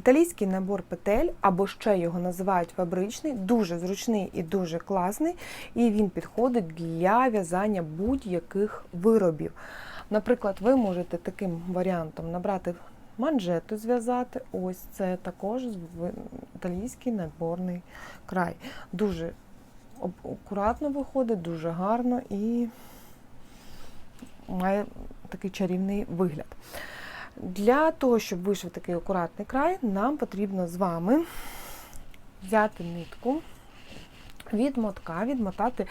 Італійський набор петель, або ще його називають фабричний, дуже зручний і дуже класний, і він підходить для в'язання будь-яких виробів. Наприклад, ви можете таким варіантом набрати манжету, зв'язати. Ось це також італійський наборний край. Дуже акуратно виходить, дуже гарно і має такий чарівний вигляд. Для того, щоб вийшов такий акуратний край, нам потрібно з вами взяти нитку від мотка, відмотати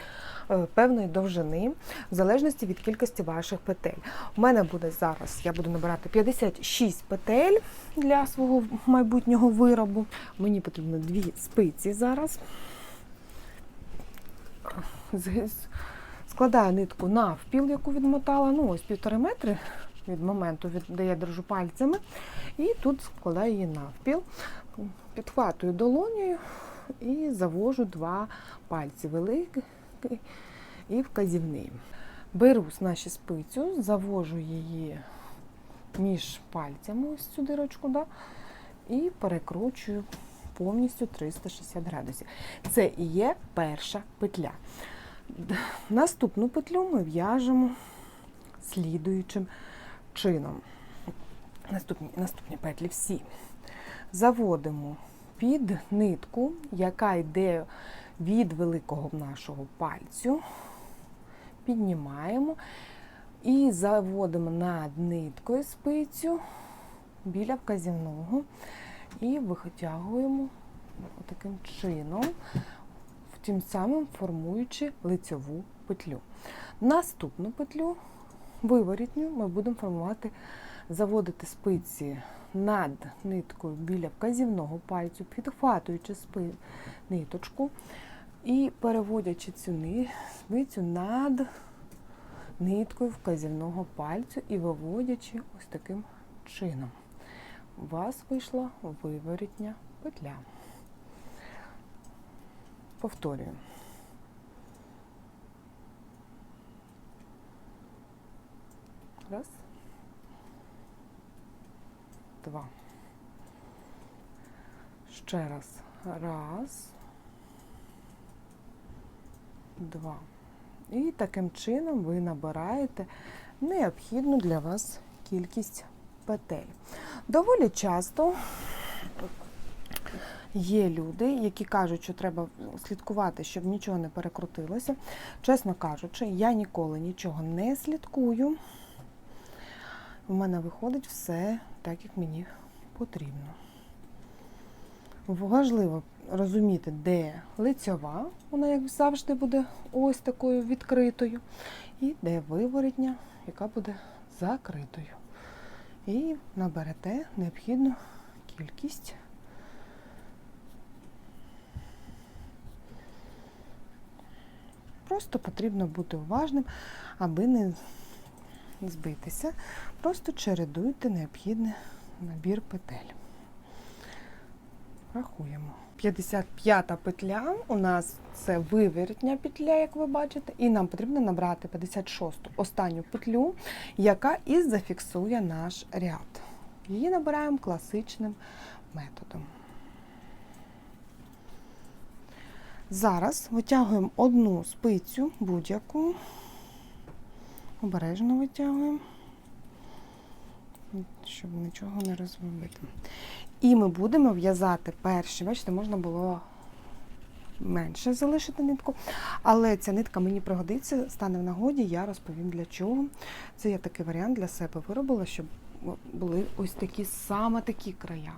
е, певної довжини, в залежності від кількості ваших петель. У мене буде зараз, я буду набирати 56 петель для свого майбутнього виробу. Мені потрібно дві спиці зараз. Складаю нитку навпіл, яку відмотала, ну ось півтори метри від моменту, де я держу пальцями. І тут складаю її навпіл, підхватую долонею і завожу два пальці великий і вказівний. Беру наші спицю, завожу її між пальцями, ось цю дирочку, да, і перекручую повністю 360 градусів. Це і є перша петля. Наступну петлю ми в'яжемо слідуючим чином. Наступні, наступні петлі всі заводимо під нитку, яка йде від великого нашого пальцю, піднімаємо і заводимо над ниткою спицю біля вказівного і витягуємо таким чином, тим самим формуючи лицьову петлю. Наступну петлю, виворітню, ми будемо формувати, заводити спиці над ниткою біля вказівного пальцю, підхватуючи спи, ниточку і переводячи цю спицю над ниткою вказівного пальцю і виводячи ось таким чином. У вас вийшла виворітня петля. Повторюю. Раз. Два. Ще раз. Раз. Два. І таким чином ви набираєте необхідну для вас кількість петель. Доволі часто є люди, які кажуть, що треба слідкувати, щоб нічого не перекрутилося. Чесно кажучи, я ніколи нічого не слідкую. У мене виходить все так, як мені потрібно. Важливо розуміти, де лицьова, вона як завжди буде ось такою відкритою, і де виворітня, яка буде закритою. І наберете необхідну кількість. Просто потрібно бути уважним, аби не збитися. Просто чередуйте необхідний набір петель. Рахуємо. 55 петля у нас це виворітня петля, як ви бачите, і нам потрібно набрати 56 останню петлю, яка і зафіксує наш ряд. Її набираємо класичним методом. Зараз витягуємо одну спицю будь-яку, обережно витягуємо, щоб нічого не розробити. І ми будемо в'язати перші. Бачите, можна було менше залишити нитку, але ця нитка мені пригодиться, стане в нагоді, я розповім для чого. Це я такий варіант для себе виробила, щоб були ось такі саме такі края.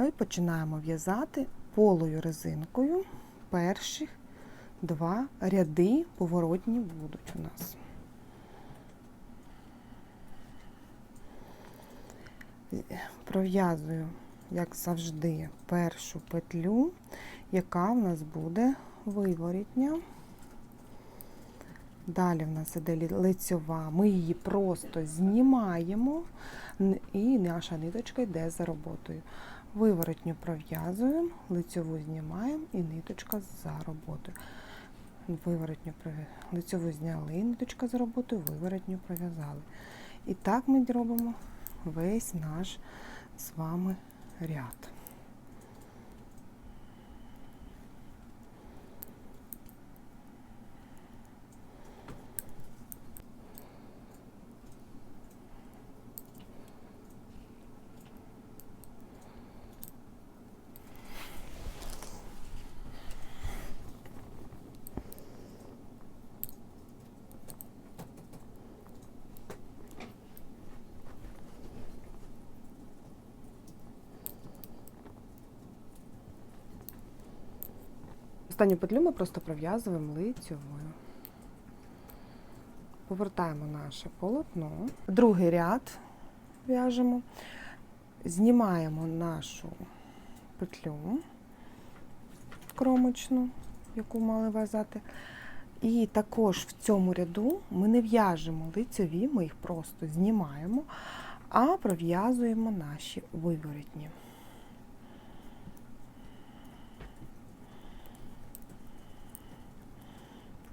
І починаємо в'язати полою резинкою. Перші два ряди поворотні будуть у нас. Пров'язую, як завжди, першу петлю, яка в нас буде виворітня. Далі в нас іде лицьова, ми її просто знімаємо, і наша ниточка йде за роботою. Виворотню пров'язуємо, лицьову знімаємо і ниточка за роботою. Виворотню лицьову зняли, ниточка за роботою, виворотню пров'язали. І так ми робимо весь наш з вами ряд. Останню петлю ми просто пров'язуємо лицьовою. Повертаємо наше полотно. Другий ряд в'яжемо, знімаємо нашу петлю кромочну, яку мали в'язати. І також в цьому ряду ми не в'яжемо лицьові, ми їх просто знімаємо, а пров'язуємо наші виворотні.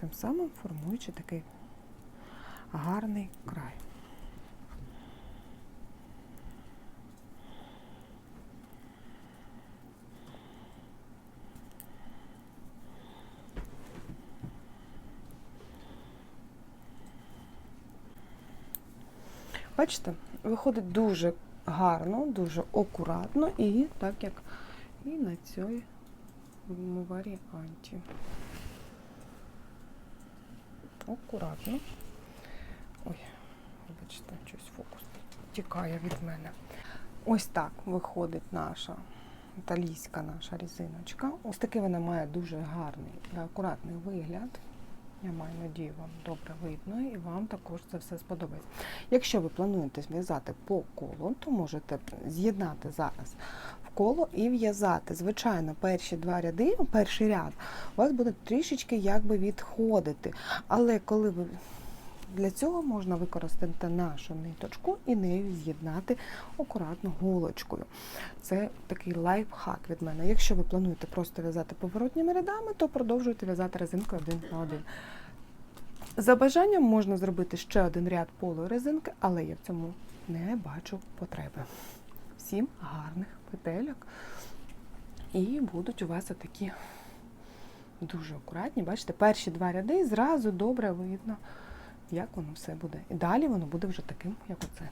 Тим самим формуючи такий гарний край. Бачите, виходить дуже гарно, дуже акуратно і так як і на цій варіанті. Акуратно. Ой, вибачте, щось фокус тікає від мене. Ось так виходить наша італійська наша різиночка. Ось такий вона має дуже гарний і акуратний вигляд. Я маю надію, вам добре видно і вам також це все сподобається. Якщо ви плануєте зв'язати по колу, то можете з'єднати зараз коло і в'язати. Звичайно, перші два ряди, перший ряд у вас буде трішечки якби відходити. Але коли ви для цього можна використати нашу ниточку і нею з'єднати акуратно голочкою. Це такий лайфхак від мене. Якщо ви плануєте просто в'язати поворотніми рядами, то продовжуйте в'язати резинкою один на один. За бажанням можна зробити ще один ряд полої резинки, але я в цьому не бачу потреби. Всім гарних петельок. І будуть у вас такі дуже акуратні. Бачите, перші два ряди і зразу добре видно, як воно все буде. І далі воно буде вже таким, як оце.